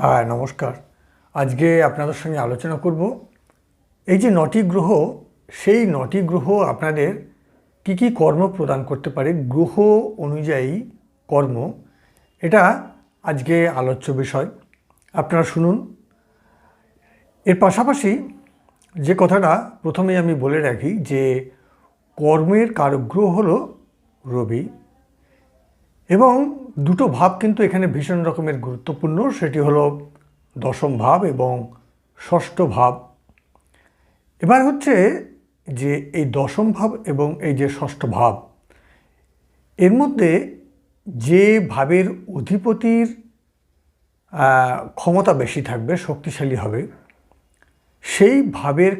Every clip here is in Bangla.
হ্যাঁ নমস্কার। আজকে আপনাদের সঙ্গে আলোচনা করব। এই যে নটি গ্রহ, সেই নটি গ্রহ আপনাদের কি কি কর্ম প্রদান করতে পারে? গ্রহ অনুযায়ী কর্ম। এটা আজকে আলোচ্য বিষয়। আপনারা শুনুন। এর পাশাপাশি যে কথাটা প্রথমেই আমি বলে রাখি যে কর্মের কারক গ্রহ হলো রবি। এবং দুটো ভাব কিন্তু এখানে ভীষণ রকমের গুরুত্বপূর্ণ। সেটি হলো দশম ভাব এবং ষষ্ঠ ভাব। এবার হচ্ছে যে এই দশম ভাব এবং এই যে ষষ্ঠ ভাব এর মধ্যে যে ভাবের অধিপতির ক্ষমতা বেশি থাকবে শক্তিশালী হবে সেই ভাবের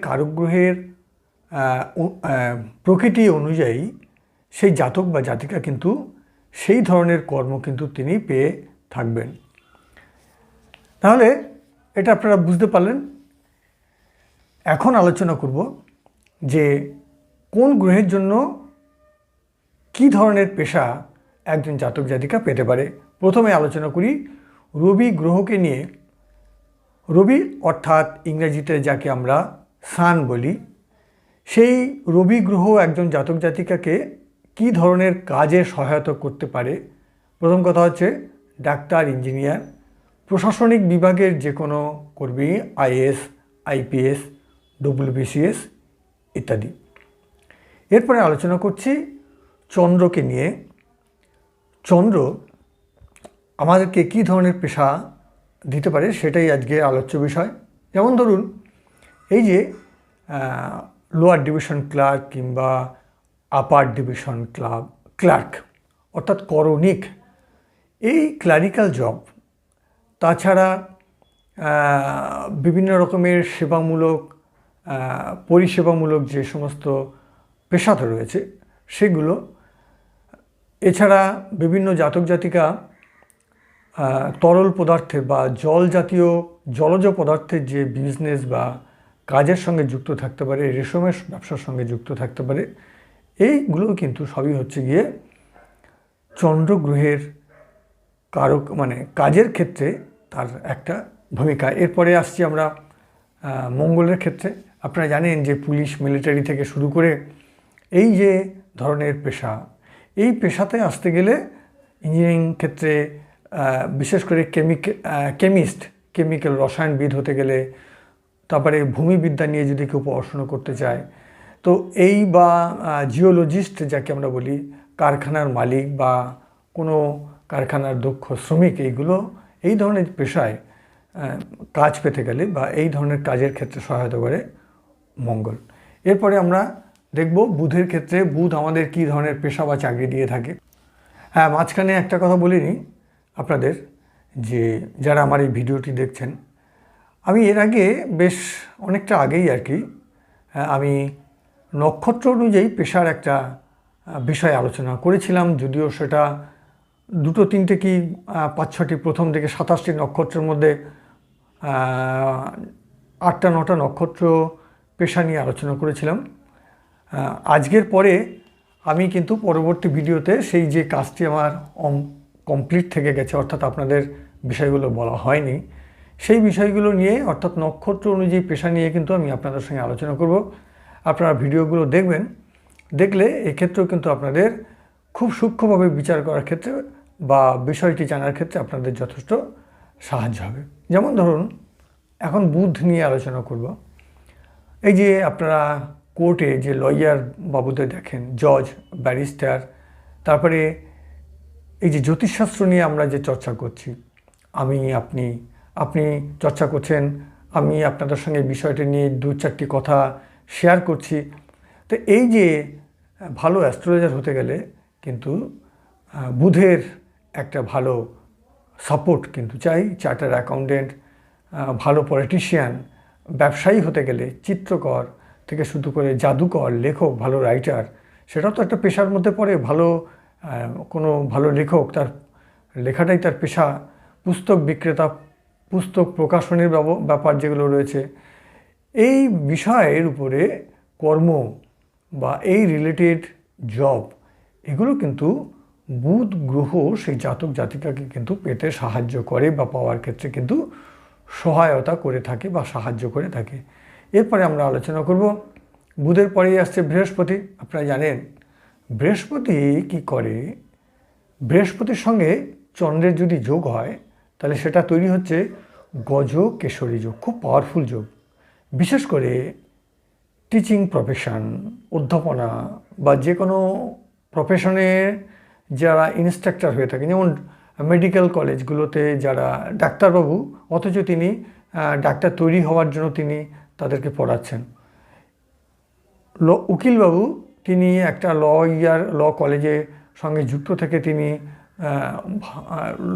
আহ, প্রকৃতি অনুযায়ী সেই জাতক বা জাতিকা কিন্তু সেই ধরনের কর্ম কিন্তু তিনি পেয়ে থাকবেন। তাহলে এটা আপনারা বুঝতে পারলেন। এখন আলোচনা করব যে কোন গ্রহের জন্য কি ধরনের পেশা একজন জাতক জাতিকা পেতে পারে। প্রথমে আলোচনা করি রবি গ্রহকে নিয়ে। রবি অর্থাৎ ইংরেজিতে যাকে আমরা সান বলি, সেই রবি গ্রহ একজন জাতক জাতিকাকে কি ধরনের কাজে সহায়তা করতে পারে? প্রথম কথা হচ্ছে ডাক্তার, ইঞ্জিনিয়ার, প্রশাসনিক বিভাগের যে কোনো কর্মী আইএস আইপিএস, ডব্লিউবিসিএস ইত্যাদি। এরপরে আলোচনা করছি চন্দ্রকে নিয়ে। চন্দ্র আমাদেরকে কী ধরনের পেশা দিতে পারে সেটাই আজকে আলোচ্য বিষয়। যেমন ধরুন, এই যে লোয়ার ডিভিশন ক্লার্ক কিংবা আপার ডিভিশন ক্লাব ক্লার্ক অর্থাৎ করণিক। এই ক্লারিক্যাল জব তাছাড়া বিভিন্ন রকমের সেবামূলক পরিষেবামূলক যে সমস্ত পেশাতে রয়েছে, সেগুলো। এছাড়া বিভিন্ন জাতক জাতিকা তরল পদার্থে বা জল জাতীয় জলজ পদার্থের যে বিজনেস বা কাজের সঙ্গে যুক্ত থাকতে পারে, রেশমের ব্যবসার সঙ্গে যুক্ত থাকতে পারে এইগুলো কিন্তু সবই হচ্ছে গিয়ে চন্দ্রগ্রহের কারক মানে কাজের ক্ষেত্রে তার একটা ভূমিকা। এরপরে আসছি আমরা মঙ্গলের ক্ষেত্রে। আপনারা জানেন যে পুলিশ, মিলিটারি থেকে শুরু করে এই যে ধরনের পেশা, এই পেশাতে আসতে গেলে ইঞ্জিনিয়ারিং ক্ষেত্রে বিশেষ করে কেমিক কেমিস্ট, কেমিক্যাল রসায়নবিদ হতে গেলে, তারপরে ভূমিবিদ্যা নিয়ে যদি কেউ পড়াশুনো করতে চায় তো এই বা জিওলজিস্ট যাকে আমরা বলি, কারখানার মালিক বা কোনো কারখানার দক্ষ শ্রমিক, এইগুলো এই ধরনের পেশায় কাজ পেতে গেলে বা এই ধরনের কাজের ক্ষেত্রে সহায়তা করে মঙ্গল। এরপরে আমরা দেখব বুধের ক্ষেত্রে বুধ আমাদের কী ধরনের পেশা বা চাকরি দিয়ে থাকে। হ্যাঁ মাঝখানে একটা কথা বলিনি আপনাদের, যে যারা আমার এই ভিডিওটি দেখছেন। আমি এর আগে বেশ অনেকটা আগেই আর কি আমি নক্ষত্র অনুযায়ী পেশার একটা বিষয় আলোচনা করেছিলাম, যদিও সেটা দুটো তিনটে কি পাঁচ ছটি প্রথম থেকে সাতাশটি নক্ষত্রের মধ্যে আটটা নটা নক্ষত্র পেশা নিয়ে আলোচনা করেছিলাম। আজকের পরে আমি কিন্তু পরবর্তী ভিডিওতে সেই যে কাজটি আমার কমপ্লিট থেকে গেছে, অর্থাৎ আপনাদের বিষয়গুলো বলা হয়নি, সেই বিষয়গুলো নিয়ে, অর্থাৎ নক্ষত্র অনুযায়ী পেশা নিয়ে কিন্তু আমি আপনাদের সঙ্গে আলোচনা করব। আপনারা ভিডিওগুলো দেখবেন, দেখলে এক্ষেত্রেও কিন্তু আপনাদের খুব সূক্ষ্মভাবে বিচার করার ক্ষেত্রে বা বিষয়টি জানার ক্ষেত্রে আপনাদের যথেষ্ট সাহায্য হবে। যেমন ধরুন, এখন বুধ নিয়ে আলোচনা করব। এই যে আপনারা কোর্টে যে লয়ার বাবুদের দেখেন, জজ, ব্যারিস্টার, তারপরে এই যে জ্যোতিষশাস্ত্র নিয়ে আমরা যে চর্চা করছি, আমি, আপনি আপনি চর্চা করছেন, আমি আপনাদের সঙ্গে বিষয়টি নিয়ে দু চারটি কথা শেয়ার করছি। তো এই যে, ভালো অ্যাস্ট্রোলজার হতে গেলে কিন্তু বুধের একটা ভালো সাপোর্ট কিন্তু চাই। চার্টার অ্যাকাউন্টেন্ট ভালো পলিটিশিয়ান ব্যবসায়ী হতে গেলে চিত্রকর থেকে শুরু করে জাদুকর, লেখক, ভালো রাইটার সেটাও তো একটা পেশার মধ্যে পড়ে। ভালো কোনো ভালো লেখক তার লেখাটাই তার পেশা। পুস্তক বিক্রেতা, পুস্তক প্রকাশনের ব্যাপার যেগুলো রয়েছে এই বিষয়ের উপরে কর্ম বা এই রিলেটেড জব এগুলো কিন্তু বুধ গ্রহ সেই জাতক জাতিকাকে কিন্তু পেতে সাহায্য করে বা পাওয়ার ক্ষেত্রে কিন্তু সহায়তা করে থাকে বা সাহায্য করে থাকে। এরপরে আমরা আলোচনা করব, বুধের পরেই আসছে বৃহস্পতি। আপনারা জানেন, বৃহস্পতি কি করে? বৃহস্পতির সঙ্গে চন্দ্রের যদি যোগ হয়, তাহলে সেটা তৈরি হচ্ছে গজ কেশরী যোগ, খুব পাওয়ারফুল যোগ। বিশেষ করে টিচিং প্রফেশন অধ্যাপনা বা যে কোনো প্রফেশনে যারা ইনস্ট্রাক্টর হয়ে থাকে যেমন মেডিকেল কলেজগুলোতে যারা ডাক্তারবাবু, অথচ তিনি ডাক্তার তৈরি হওয়ার জন্য তিনি তাদেরকে পড়াচ্ছেন। ল, উকিলবাবু তিনি একটা ল ইয়ার ল কলেজে সঙ্গে যুক্ত থেকে তিনি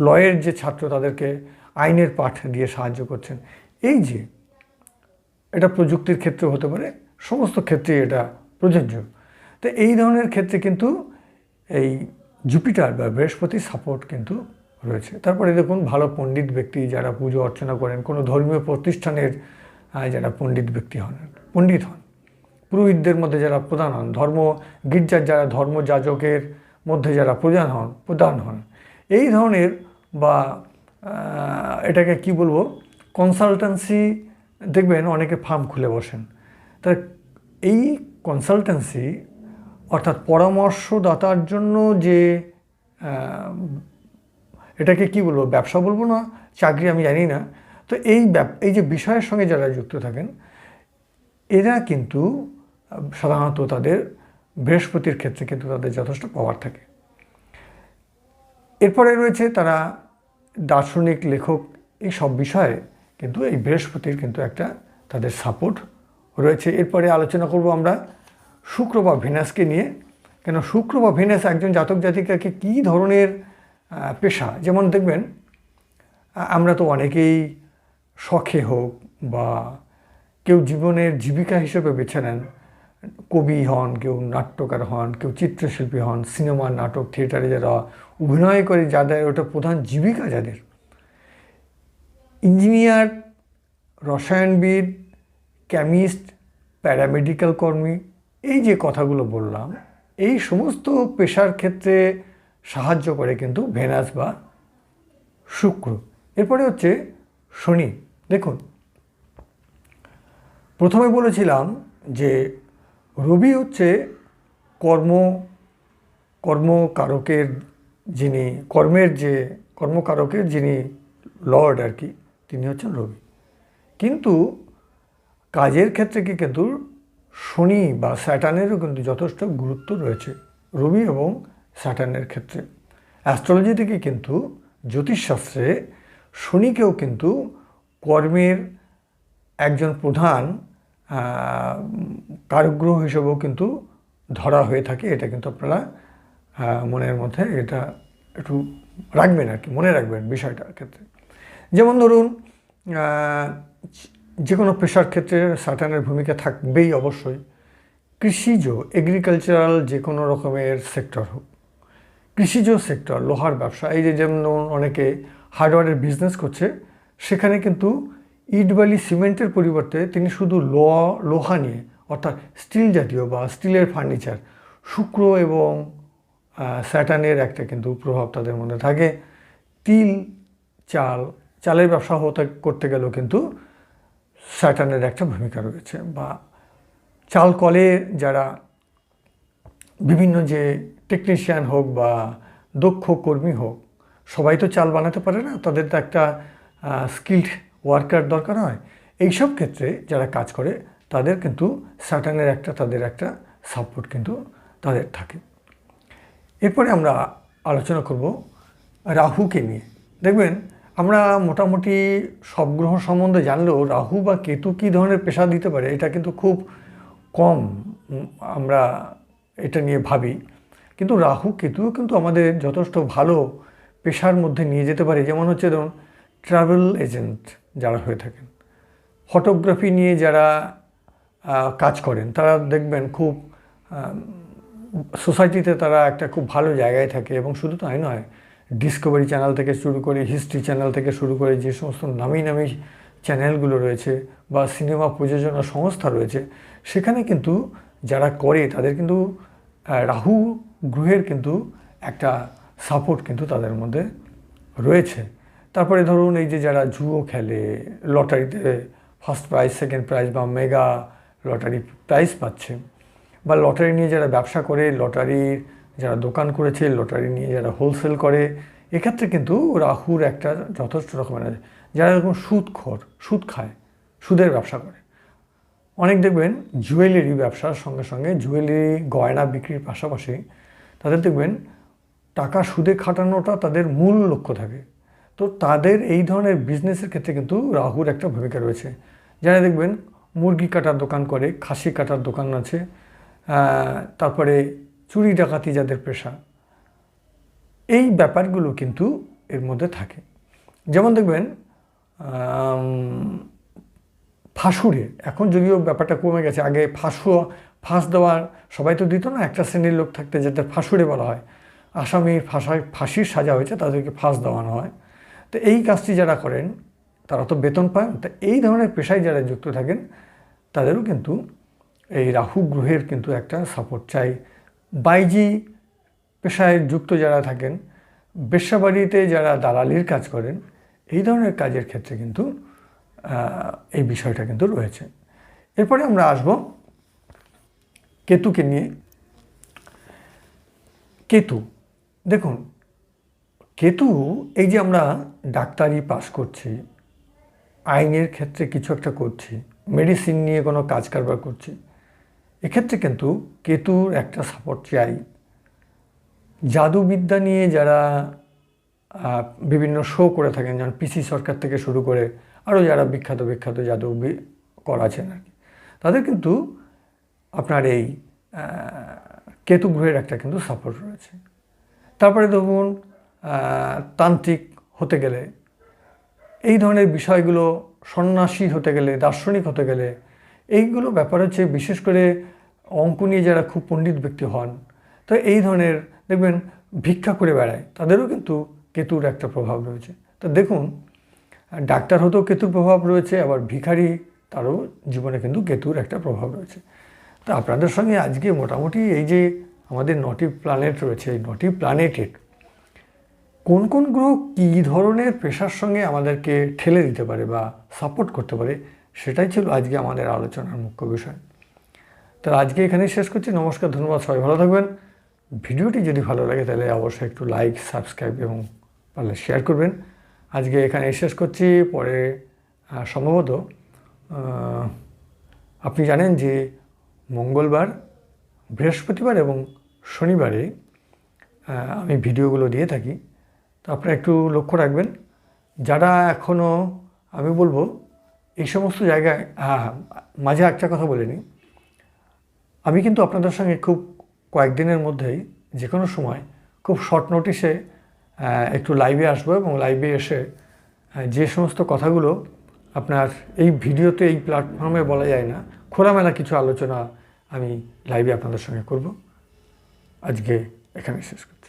লয়ের যে ছাত্র তাদেরকে আইনের পাঠ দিয়ে সাহায্য করছেন। এই যে এটা প্রযুক্তির ক্ষেত্রে হতে পারে, সমস্ত ক্ষেত্রে এটা প্রযোজ্য। তো এই ধরনের ক্ষেত্রে কিন্তু এই জুপিটার বা বৃহস্পতি সাপোর্ট কিন্তু রয়েছে। তারপরে দেখুন, ভালো পণ্ডিত ব্যক্তি যারা পুজো অর্চনা করেন, কোনো ধর্মীয় প্রতিষ্ঠানের যারা পণ্ডিত ব্যক্তি হন, পণ্ডিত হন, পুরোহিতদের মধ্যে যারা প্রধান হন, ধর্ম গির্জার যারা ধর্মযাজকের মধ্যে যারা প্রধান হন প্রধান হন, এই ধরনের বা এটাকে কি বলব কনসালটেন্সি দেখবেন অনেকে ফার্ম খুলে বসেন। তা এই কনসালটেন্সি অর্থাৎ পরামর্শদাতার জন্য যে এটাকে কি বলব, ব্যবসা বলব না, চাকরি আমি জানি না। তো এই এই যে বিষয়ের সঙ্গে যারা যুক্ত থাকেন, এরা কিন্তু সাধারণত তাদের বৃহস্পতির ক্ষেত্রে কিন্তু তাদের যথেষ্ট পাওয়ার থাকে। এরপরে রয়েছে তারা দার্শনিক, লেখক, এই সব বিষয়ে কিন্তু এই বৃহস্পতির কিন্তু একটা তাদের সাপোর্ট রয়েছে। এরপরে আলোচনা করব আমরা শুক্র বা ভেনাসকে নিয়ে। কেন শুক্র বা ভেনাস একজন জাতক জাতিকাকে কী ধরনের পেশা? যেমন দেখবেন আমরা তো অনেকেই শখে হোক বা কেউ জীবনের জীবিকা হিসেবে বেছে নেন। কবি হন, কেউ নাট্যকার হন, কেউ চিত্রশিল্পী হন, সিনেমা, নাটক, থিয়েটারে যারা অভিনয় করে, যাদের ওটা প্রধান জীবিকা যাদের ইঞ্জিনিয়ার, রসায়নবিদ, কেমিস্ট, প্যারামেডিক্যাল কর্মী, এই যে কথাগুলো বললাম, এই সমস্ত পেশার ক্ষেত্রে সাহায্য করে কিন্তু ভেনাস বা শুক্র। এরপরে হচ্ছে শনি। দেখুন, প্রথমে বলেছিলাম যে রবি হচ্ছে কর্ম, কর্মকারকের যিনি, কর্মের যে, কর্মকারকের যিনি লর্ড আর কি তিনি হচ্ছেন রবি। কিন্তু কাজের ক্ষেত্রে কি কিন্তু শনি বা স্যাটার্নেরও কিন্তু যথেষ্ট গুরুত্ব রয়েছে, রবি এবং স্যাটার্নের ক্ষেত্রে। অ্যাস্ট্রোলজি থেকে কিন্তু জ্যোতিষশাস্ত্রে শনিকেও কিন্তু কর্মের একজন প্রধান কারগ্রহ হিসেবেও কিন্তু ধরা হয়ে থাকে। এটা কিন্তু আপনারা মনের মধ্যে এটা একটু রাখবেন আর কি, মনে রাখবেন বিষয়টার ক্ষেত্রে। যেমন ধরুন যে কোনো পেশার ক্ষেত্রে সাটানের ভূমিকা থাকবেই অবশ্যই। কৃষিজ এগ্রিকালচারাল যে কোনো রকমের সেক্টর হোক। কৃষিজ সেক্টর লোহার ব্যবসা, এই যে যেমন অনেকে হার্ডওয়্যারের বিজনেস করছে, সেখানে কিন্তু ইট বালি সিমেন্টের পরিবর্তে তিনি শুধু লোহা নিয়ে, অর্থাৎ স্টিল জাতীয় বা স্টিলের ফার্নিচার শুক্র এবং স্যাটানের একটা কিন্তু প্রভাব তাদের মধ্যে থাকে। তিল, চাল চালের ব্যবসা হতে, করতে গেলেও কিন্তু স্যাটানের একটা ভূমিকা রয়েছে বা চাল কলে যারা বিভিন্ন যে টেকনিশিয়ান হোক বা দক্ষ কর্মী হোক, সবাই তো চাল বানাতে পারে না, তাদের তো একটা স্কিল্ড ওয়ার্কার দরকার হয়। এইসব ক্ষেত্রে যারা কাজ করে, তাদের কিন্তু স্যাটানের একটা, তাদের একটা সাপোর্ট কিন্তু তাদের থাকে। এরপরে আমরা আলোচনা করব রাহুকে নিয়ে। দেখবেন আমরা মোটামুটি সব গ্রহ সম্বন্ধে জানলেও রাহু বা কেতু কী ধরনের পেশা দিতে পারে, এটা কিন্তু খুব কম আমরা এটা নিয়ে ভাবি। কিন্তু রাহু, কেতুও কিন্তু আমাদের যথেষ্ট ভালো পেশার মধ্যে নিয়ে যেতে পারে। যেমন হচ্ছে ধরুন ট্রাভেল এজেন্ট যারা হয়ে থাকেন। ফটোগ্রাফি নিয়ে যারা কাজ করেন, তারা দেখবেন খুব সোসাইটিতে তারা একটা খুব ভালো জায়গায় থাকে এবং শুধু তাই নয় ডিসকভারি চ্যানেল থেকে শুরু করে হিস্ট্রি চ্যানেল থেকে শুরু করে যে সমস্ত নামি নামি চ্যানেলগুলো রয়েছে বা সিনেমা প্রযোজনা সংস্থা রয়েছে, সেখানে কিন্তু যারা করে তাদের কিন্তু রাহু গ্রহের কিন্তু একটা সাপোর্ট কিন্তু তাদের মধ্যে রয়েছে। তারপরে ধরুন এই যে যারা জুয়ো খেলে, লটারিতে ফার্স্ট প্রাইজ সেকেন্ড প্রাইজ বা মেগা লটারি প্রাইজ পাচ্ছে বা লটারি নিয়ে যারা ব্যবসা করে, লটারির যারা দোকান করেছে, লটারি নিয়ে যারা হোলসেল করে, এক্ষেত্রে কিন্তু রাহুর একটা যথেষ্ট রকমের যারা এরকম সুদখোর, সুদ খায়, সুদের ব্যবসা করে। অনেক দেখবেন জুয়েলারি ব্যবসার সঙ্গে সঙ্গে জুয়েলারি গয়না বিক্রির পাশাপাশি তাদের দেখবেন টাকা সুদে খাটানোটা তাদের মূল লক্ষ্য থাকে। তো তাদের এই ধরনের বিজনেসের ক্ষেত্রে কিন্তু রাহুর একটা ভূমিকা রয়েছে। যারা দেখবেন মুরগি কাটার দোকান করে, খাসি কাটার দোকান আছে তারপরে চুরি ডাকাতি যাদের পেশা, এই ব্যাপারগুলো কিন্তু এর মধ্যে থাকে। যেমন দেখবেন ফাঁসুরে এখন যদিও ব্যাপারটা কমে গেছে, আগে ফাঁসু, ফাঁস দেওয়ার সবাই তো দিত না, একটা শ্রেণির লোক থাকতে যাদের ফাঁসুরে বলা হয় আসামির ফাঁসায়, ফাঁসির সাজা হয়েছে, তাদেরকে ফাঁস দেওয়ানো হয়। তো এই কাজটি যারা করেন, তারা তো বেতন পান, তা এই ধরনের পেশায় যারা যুক্ত থাকেন, তাদেরও কিন্তু এই রাহু গ্রহের কিন্তু একটা সাপোর্ট চাই। বাইজি পেশায় যুক্ত যারা থাকেন, বেশ্যাবাড়িতে যারা দালালির কাজ করেন, এই ধরনের কাজের ক্ষেত্রে কিন্তু এই বিষয়টা কিন্তু রয়েছে। এরপরে আমরা আসব কেতুকে নিয়ে। কেতু, দেখুন, কেতু, এই যে আমরা ডাক্তারি পাস করছি, আইনের ক্ষেত্রে কিছু একটা করছি, মেডিসিন নিয়ে কোনো কাজ কারবার করছি এক্ষেত্রে কিন্তু কেতুর একটা সাপোর্ট চাই। জাদুবিদ্যা নিয়ে যারা বিভিন্ন শো করে থাকেন, যেমন পিসি সরকার থেকে শুরু করে আরও যারা বিখ্যাত বিখ্যাত জাদু করা আছেন আর কি। তাদের কিন্তু আপনার এই কেতু গ্রহের একটা কিন্তু সাপোর্ট রয়েছে। তারপরে ধরুন তান্ত্রিক হতে গেলে, এই ধরনের বিষয়গুলো সন্ন্যাসী হতে গেলে, দার্শনিক হতে গেলে এইগুলো ব্যাপার হচ্ছে বিশেষ করে অঙ্ক নিয়ে যারা খুব পণ্ডিত ব্যক্তি হন, তো এই ধরনের দেখবেন ভিক্ষা করে বেড়ায়, তাদেরও কিন্তু কেতুর একটা প্রভাব রয়েছে। তো দেখুন ডাক্তার হতেও কেতুর প্রভাব রয়েছে, আবার ভিখারি তারও জীবনে কিন্তু কেতুর একটা প্রভাব রয়েছে। তা আপনাদের সঙ্গে আজকে মোটামুটি এই যে আমাদের নটি প্ল্যানেট রয়েছে, এই নটি প্ল্যানেটের কোন কোন গ্রহ কী ধরনের পেশার সঙ্গে আমাদেরকে ঠেলে দিতে পারে বা সাপোর্ট করতে পারে সেটাই ছিল আজকে আমাদের আলোচনার মুখ্য বিষয়। তো আজকে এখানেই শেষ করছি। নমস্কার, ধন্যবাদ সবাই, ভালো থাকবেন। ভিডিওটি যদি ভালো লাগে তাহলে অবশ্যই একটু লাইক সাবস্ক্রাইব এবং পারলে শেয়ার করবেন। আজকে এখানে শেষ করছি। পরে সম্ভবত আপনি জানেন যে মঙ্গলবার, বৃহস্পতিবার এবং শনিবারে আমি ভিডিওগুলো দিয়ে থাকি। তো আপনারা একটু লক্ষ্য রাখবেন। যারা এখনও আমি বলব এই সমস্ত জায়গায় হ্যাঁ মাঝে একটা কথা বলে নিই। আমি কিন্তু আপনাদের সঙ্গে খুব কয়েকদিনের মধ্যেই যে কোনো সময় খুব শর্ট নোটিশে একটু লাইভে আসব এবং লাইভে এসে যে সমস্ত কথাগুলো আপনার এই ভিডিওতে, এই প্ল্যাটফর্মে বলা যায় না, খোলামেলা কিছু আলোচনা আমি লাইভে আপনাদের সঙ্গে করব। আজকে এখানে শেষ করছি।